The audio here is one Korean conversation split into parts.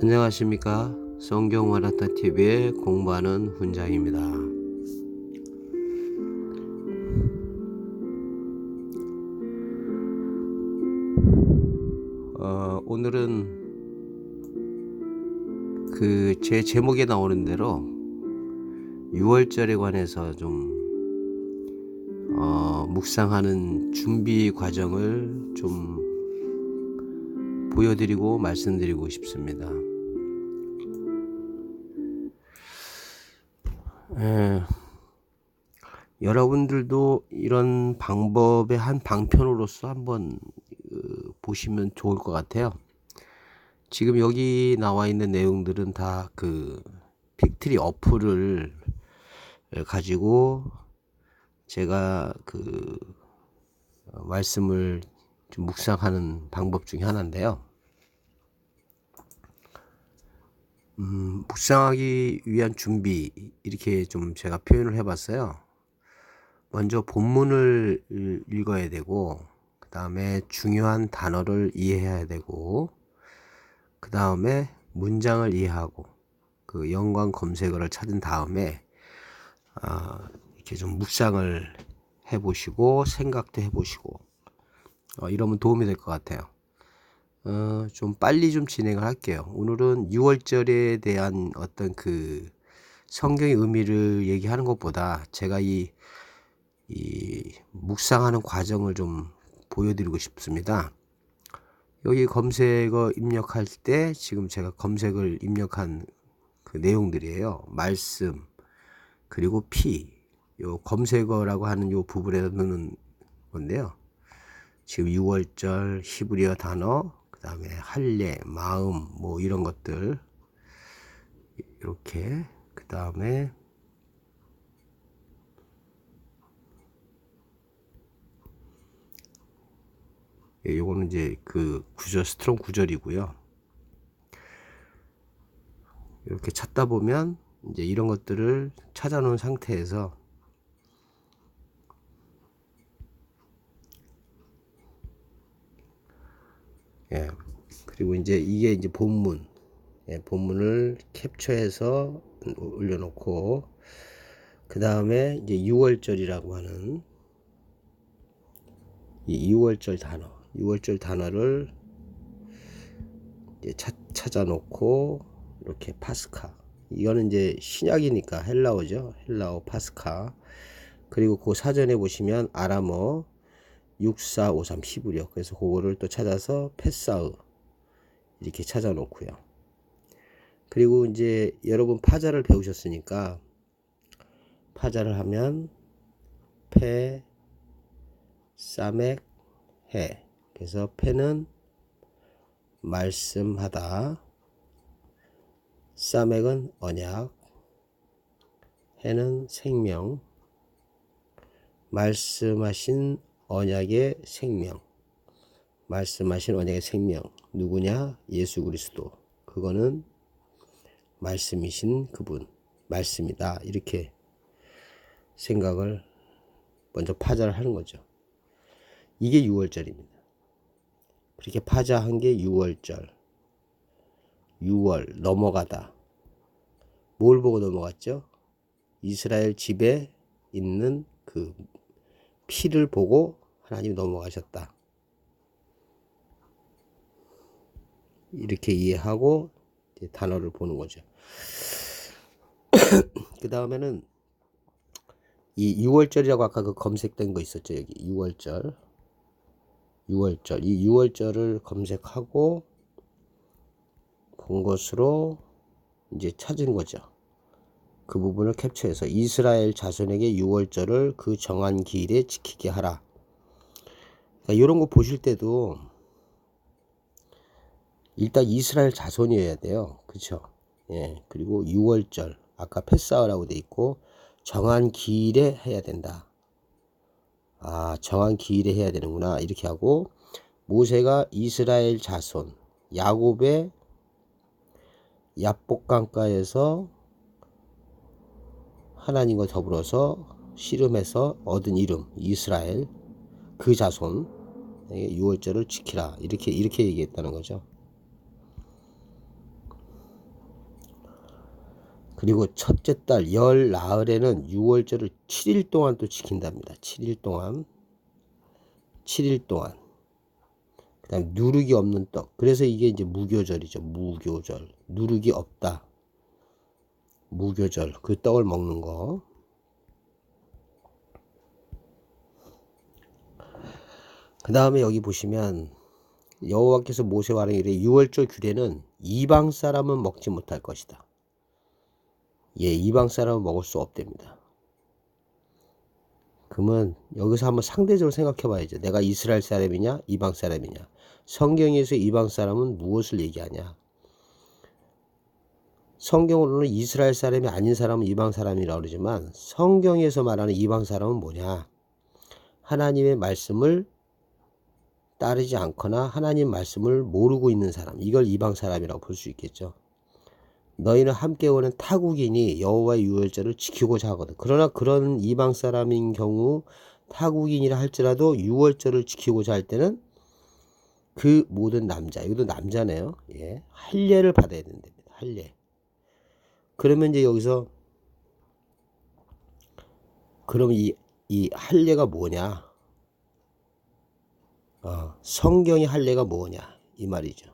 안녕하십니까 성경 와라타 TV의 공부하는 훈장입니다. 어, 오늘은 그 제 제목에 나오는 대로 6월절에 관해서 좀 어, 묵상하는 준비 과정을 좀 보여드리고 말씀드리고 싶습니다. 에, 여러분들도 이런 방법의 한 방편으로서 한번 그, 보시면 좋을 것 같아요. 지금 여기 나와 있는 내용들은 다 그 픽트리 어플을 가지고 제가 그 어, 말씀을 좀 묵상하는 방법 중에 하나인데요. 음, 묵상하기 위한 준비 이렇게 좀 제가 표현을 해봤어요. 먼저 본문을 읽- 읽어야 되고 그 다음에 중요한 단어를 이해해야 되고 그 다음에 문장을 이해하고 그 연관 검색어를 찾은 다음에 아, 이렇게 좀 묵상을 해보시고 생각도 해보시고 어, 이러면 도움이 될 것 같아요. 어, 좀 빨리 좀 진행을 할게요. 오늘은 6월절에 대한 어떤 그 성경의 의미를 얘기하는 것보다 제가 이, 이 묵상하는 과정을 좀 보여드리고 싶습니다. 여기 검색어 입력할 때 지금 제가 검색을 입력한 그 내용들이에요. 말씀, 그리고 피, 요 검색어라고 하는 요 부분에 넣는 건데요. 지금 6월절 히브리어 단어, 그 다음에 할례, 마음, 뭐 이런 것들 이렇게 그 다음에 예, 요거는 이제 그 구절 스트롱 구절이고요. 이렇게 찾다 보면 이제 이런 것들을 찾아놓은 상태에서 예. 그리고 이제 이게 이제 본문. 예, 본문을 캡처해서 올려놓고 그 다음에 이제 6월절이라고 하는 이 6월절 단어, 6월절 단어를 찾, 찾아놓고 이렇게 파스카. 이거는 이제 신약이니까 헬라어죠. 헬라어 파스카. 그리고 그 사전에 보시면 아람어 6453 히브리어. 그래서 그거를 또 찾아서 패사우 이렇게 찾아 놓고요. 그리고 이제 여러분 파자를 배우셨으니까 파자를 하면 패 사맥 해. 그래서 패는 말씀하다. 사맥은 언약. 해는 생명. 말씀하신 언약의 생명. 말씀하신 언약의 생명. 누구냐? 예수 그리스도. 그거는 말씀이신 그분. 말씀이다. 이렇게 생각을 먼저 파자를 하는 거죠. 이게 6월절입니다. 그렇게 파자한 게 6월절. 6월 넘어가다. 뭘 보고 넘어갔죠? 이스라엘 집에 있는 그 피를 보고 하나님 넘어가셨다. 이렇게 이해하고 단어를 보는 거죠. 그 다음에는 이 6월절이라고 아까 그 검색된 거 있었죠 여기 6월절 6월절 이 6월절을 검색하고 본 것으로 이제 찾은 거죠. 그 부분을 캡처해서 이스라엘 자손에게 6월절을 그 정한 기일에 지키게 하라. 그러니까 이런 거 보실 때도 일단 이스라엘 자손이어야 돼요. 그쵸? 예. 그리고 6월절. 아까 패사라고 돼 있고, 정한 기일에 해야 된다. 아, 정한 기일에 해야 되는구나. 이렇게 하고, 모세가 이스라엘 자손, 야곱의 야복강가에서 하나님과 더불어서 씨름해서 얻은 이름, 이스라엘, 그 자손, 유월절을 지키라 이렇게 이렇게 얘기했다는 거죠. 그리고 첫째 달 열 나흘에는 유월절을 7일 동안 또 지킨답니다. 7일 동안 7일 동안 그다음 누룩이 없는 떡. 그래서 이게 이제 무교절이죠. 무교절. 누룩이 없다. 무교절. 그 떡을 먹는 거. 그 다음에 여기 보시면 여호와께서 모세와 아론에 이르 유월절 규례는 이방 사람은 먹지 못할 것이다. 예, 이방 사람은 먹을 수 없답니다. 그러면 여기서 한번 상대적으로 생각해 봐야죠. 내가 이스라엘 사람이냐, 이방 사람이냐. 성경에서 이방 사람은 무엇을 얘기하냐? 성경으로는 이스라엘 사람이 아닌 사람은 이방 사람이라고 그러지만 성경에서 말하는 이방 사람은 뭐냐? 하나님의 말씀을 따르지 않거나 하나님 말씀을 모르고 있는 사람 이걸 이방 사람이라고 볼 수 있겠죠. 너희는 함께 오는 타국인이 여호와의 유월절을 지키고자 하거든. 그러나 그런 이방 사람인 경우 타국인이라 할지라도 유월절을 지키고자 할 때는 그 모든 남자, 이것도 남자네요. 예. 할례를 받아야 된답니다. 할례. 그러면 이제 여기서 그럼 이, 이 할례가 뭐냐? 어, 성경의 할례가 뭐냐? 이 말이죠.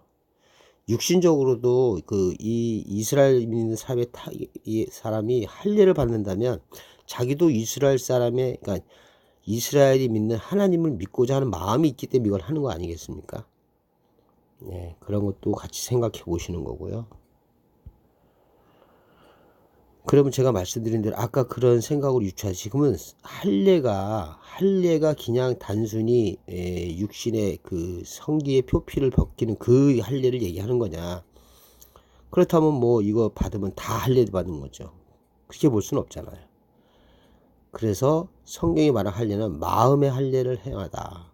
육신적으로도 그 이 이스라엘 믿는 사람의 타, 이 사람이 할례를 받는다면 자기도 이스라엘 사람의 그러니까 이스라엘이 믿는 하나님을 믿고자 하는 마음이 있기 때문에 이걸 하는 거 아니겠습니까? 예, 그런 것도 같이 생각해 보시는 거고요. 그러면 제가 말씀드린 대로 아까 그런 생각으로 유추하 지금은 할례가 할례가 그냥 단순히 에, 육신의 그 성기의 표피를 벗기는 그 할례를 얘기하는 거냐. 그렇다면 뭐 이거 받으면 다 할례 받는 거죠. 그렇게 볼 수는 없잖아요. 그래서 성경이 말한 할례는 마음의 할례를 행하다.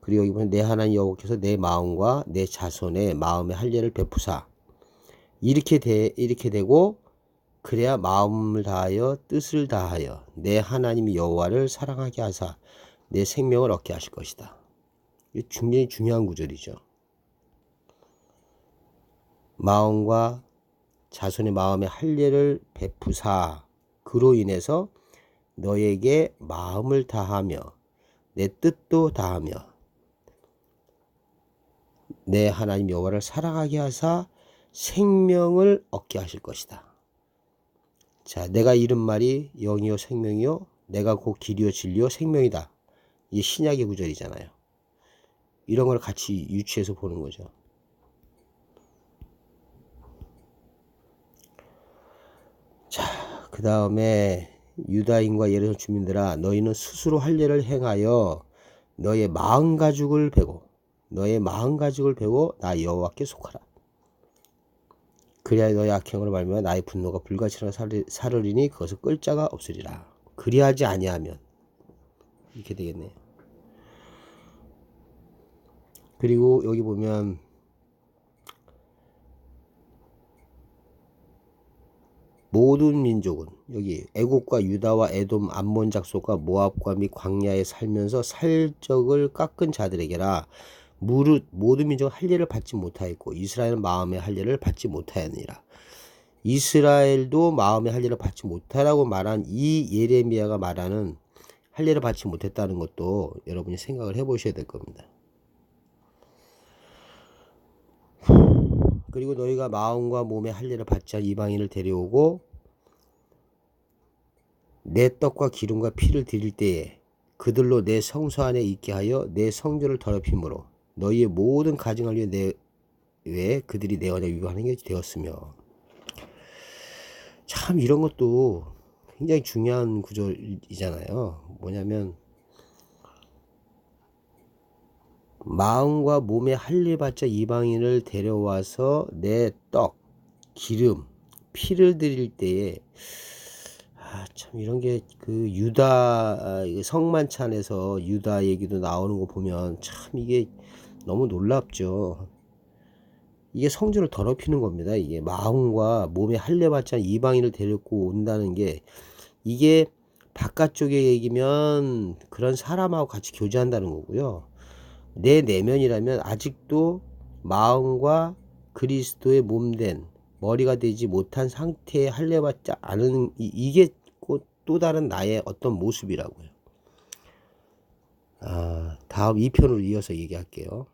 그리고 보면 내 하나님 여호와께서 내 마음과 내 자손의 마음의 할례를 베푸사. 이렇게 돼 이렇게 되고 그래야 마음을 다하여 뜻을 다하여 내 하나님 여호와를 사랑하게 하사 내 생명을 얻게 하실 것이다. 이 굉장히 중요한 구절이죠. 마음과 자손의 마음의 할례를 베푸사 그로 인해서 너에게 마음을 다하며 내 뜻도 다하며 내 하나님 여호와를 사랑하게 하사 생명을 얻게 하실 것이다. 자, 내가 이른 말이 영이요 생명이요 내가 곧 길이요 진리요 생명이다. 이게 신약의 구절이잖아요. 이런 걸 같이 유치해서 보는 거죠. 자, 그 다음에 유다인과 예루살렘 주민들아 너희는 스스로 할례를 행하여 너의 마음 가죽을 베고 너의 마음 가죽을 베고 나 여호와께 속하라. 그리하여 너의 악행으로 말미암아 나의 분노가 불같이나 사르리니 그것을 끌 자가 없으리라. 그리하지 아니하면 이렇게 되겠네요. 그리고 여기 보면 모든 민족은 여기 애국과 유다와 에돔 암몬 작속과 모압과 및 광야에 살면서 살적을 깎은 자들에게라 무릇 모든 민족은 할례를 받지 못하였고 이스라엘은 마음의 할례를 받지 못하였느니라. 이스라엘도 마음의 할례를 받지 못하라고 말한 이 예레미야가 말하는 할례를 받지 못했다는 것도 여러분이 생각을 해보셔야 될 겁니다. 그리고 너희가 마음과 몸의 할례를 받지 않은 이방인을 데려오고 내 떡과 기름과 피를 드릴 때에 그들로 내 성소 안에 있게 하여 내 성전을 더럽힘으로 너희의 모든 가정을 위해 내, 왜 그들이 내 언약 위반하는 게 되었으며 참 이런 것도 굉장히 중요한 구절이잖아요. 뭐냐면 마음과 몸에 할례 받자 이방인을 데려와서 내 떡, 기름, 피를 드릴 때에 아, 참 이런 게 그 유다 아, 성만찬에서 유다 얘기도 나오는 거 보면 참 이게 너무 놀랍죠. 이게 성전을 더럽히는 겁니다. 이게 마음과 몸에 할례 받지 않은 이방인을 데리고 온다는 게 이게 바깥쪽의 얘기면 그런 사람하고 같이 교제한다는 거고요. 내 내면이라면 아직도 마음과 그리스도의 몸된 머리가 되지 못한 상태에 할례 받지 않은 이- 이게 꼭또 다른 나의 어떤 모습이라고요. 아, 다음 2편으로 이어서 얘기할게요.